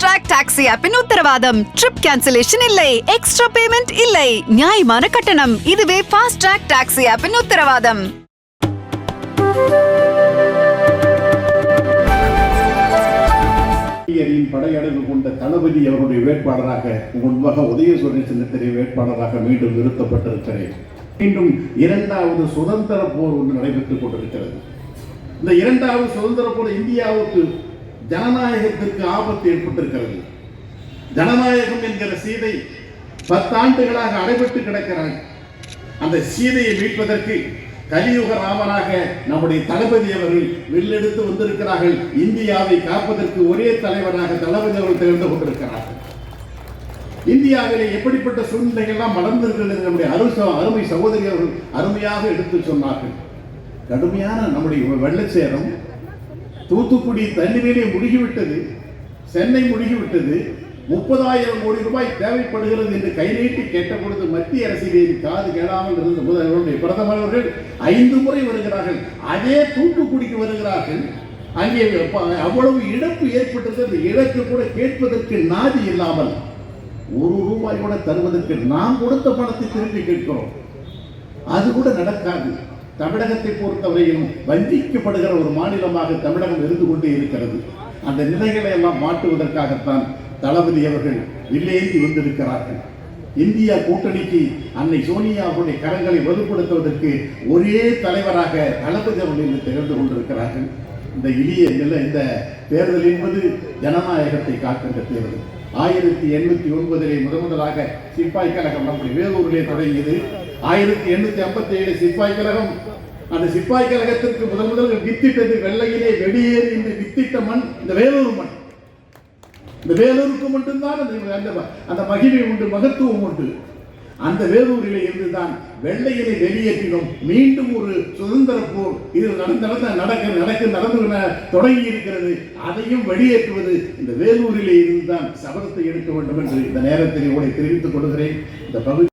Track taxi ஆப்பின் உத்தரவாதம். Trip cancellation இல்லை. எக்ஸ்ட்ரா பேமெண்ட் இல்லை. நியாயமான கட்டணம். இதுவே ஃபாஸ்ட் ட்ராக் டாக்ஸி ஆப்பின் உத்தரவாதம். படையடங்கு படையடைவு கொண்ட தளபதி அவருடைய வேட்பாளராக முன்பாக உதயசூரியன் சின்னத்திலே வேட்பாளராக மீண்டும் நிறுத்தப்பட்டிருக்கிறேன். மீண்டும் இரண்டாவது சுதந்திர போர் ஒன்று நடைபெற்றுக் கொண்டிருக்கிறது. இந்த இரண்டாவது சுதந்திர போர் இந்தியாவுக்கு ஜனநாயகத்திற்கு ஆபத்து ஏற்பட்டிருக்கிறது. ஜனநாயகம் என்கிற சீதை பத்தாண்டுகளாக அடைபட்டு கிடக்கிறாங்க அந்த சீதையை மீட்பதற்கு கலியுக ராமனாக நம்முடைய தளபதி அவர்கள் வில்லெடுத்து வந்திருக்கிறார்கள். இந்தியாவை காப்பதற்கு ஒரே தலைவராக தளபதி அவர்கள் திகழ்ந்து கொண்டிருக்கிறார்கள். இந்தியாவிலே எப்படிப்பட்ட சூழ்நிலைகள்லாம் வளர்ந்திருக்கிறது என்று நம்முடைய அருள் அருமை சகோதரி அவர்கள் அருமையாக எடுத்து சொன்னார்கள். கடுமையான நம்முடைய வெள்ளச்சேரம் தூத்துக்குடி தண்ணீரிலே முழுகிவிட்டது சென்னை முழுகிவிட்டது முப்பதாயிரம் கோடி ரூபாய் தேவைப்படுகிறது என்று கை நீட்டி கேட்ட பொழுது மத்திய அரசின் காது கேளாமல் இருந்த முதல்வருடைய பிரதமர் அவர்கள் ஐந்து முறை வருகிறார்கள். அதே தூத்துக்குடிக்கு வருகிறார்கள். அங்கே அவ்வளவு இழப்பு ஏற்பட்டது அந்த இழப்பு கூட கேட்பதற்கு நாதி இல்லாமல் ஒரு ரூபாய் கூட தருவதற்கு நாம் கொடுத்த பணத்தை திரும்பி கேட்கிறோம். அது கூட நடக்காது. தமிழகத்தை பொறுத்தவரையிலும் வஞ்சிக்கப்படுகிற ஒரு மாநிலமாக தமிழகம் இருந்து கொண்டே இருக்கிறது. அந்த நிலைகளை எல்லாம் மாற்றுவதற்காகத்தான் தளபதி அவர்கள் வில்லேந்தி வந்திருக்கிறார்கள். இந்தியா கூட்டணிக்கு அன்னை சோனியா அவருடைய கரங்களை வலுப்படுத்துவதற்கு ஒரே தலைவராக தளபதி அவர்கள் இன்று திகழ்ந்து கொண்டிருக்கிறார்கள். இந்த இளிய நிலை இந்த தேர்தல் என்பது ஜனநாயகத்தை காக்கின்ற தேர்தல். ஆயிரத்தி எண்ணூத்தி ஒன்பதிலே முதன் முதலாக சிப்பாய் கழகம் நம்முடைய வேலூரிலே தொடங்கியது. ஆயிரத்தி எண்ணூத்தி ஐம்பத்தி ஏழு சிப்பாய் கழகம் அந்த சிப்பாய் கழகத்திற்கு முதல் முதல் வித்திட்டது வெள்ளையிலே வெளியேறி என்று வித்திட்ட மண் இந்த வேலூர் மண். இந்த வேலூருக்கு மட்டும்தான் அந்த அந்த- மகிமை உண்டு மகத்துவம் உண்டு. அந்த வேலூரிலே இருந்துதான் வெள்ளையனை வெளியேற்றினோம். மீண்டும் ஒரு சுதந்திர போர். இது நடந்த நடந்த நடக்க நடக்க நடந்து தொடங்கி இருக்கிறது. அதையும் வெளியேற்றுவது இந்த வேலூரிலே இருந்துதான் சபதத்தை எடுக்க வேண்டும் என்று இந்த நேரத்தில் உங்களை தெரிவித்துக் கொள்கிறேன். இந்த பகுதி